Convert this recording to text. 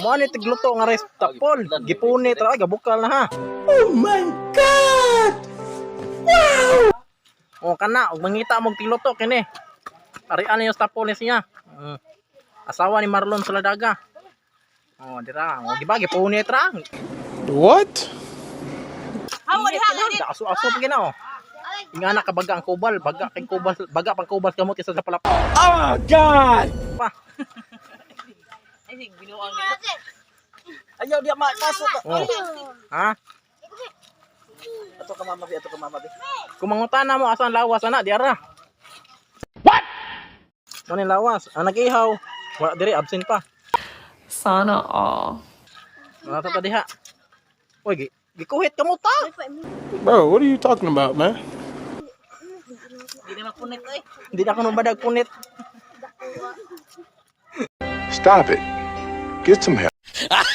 Umani tigluto nga rice tapol. Gipunit ra gabukal na ha. Oh my God! O kana, ug mangita mo og tigluto kini. Arian yung tapol ni siya. Mm. Asawa ni Marlon Saladaga. Oh, dira. O giba gipunit ra. What? Hawa diha lagi. Aso-aso pa gina oh. Nga anak ka baga ang kubal, baga kay kubal, baga pang kubal kamot isa sa palapa. Oh God! Sig binuang nila. Ayaw di makasok. Oh. Ha? Ato ka mama, bi, ato ka mama. bi. Kung mangutana mo asan lawas ana diara. What? Ano lawas? Ang nag-ihaw. Wala diri absent pa. Sana all. Wala pa diha. Oy, gi gikuhit ka mo ta. Bro, what are you talking about, man? Di na mapunit oy. Hindi na ako nung badag punit. Stop it. Get some help.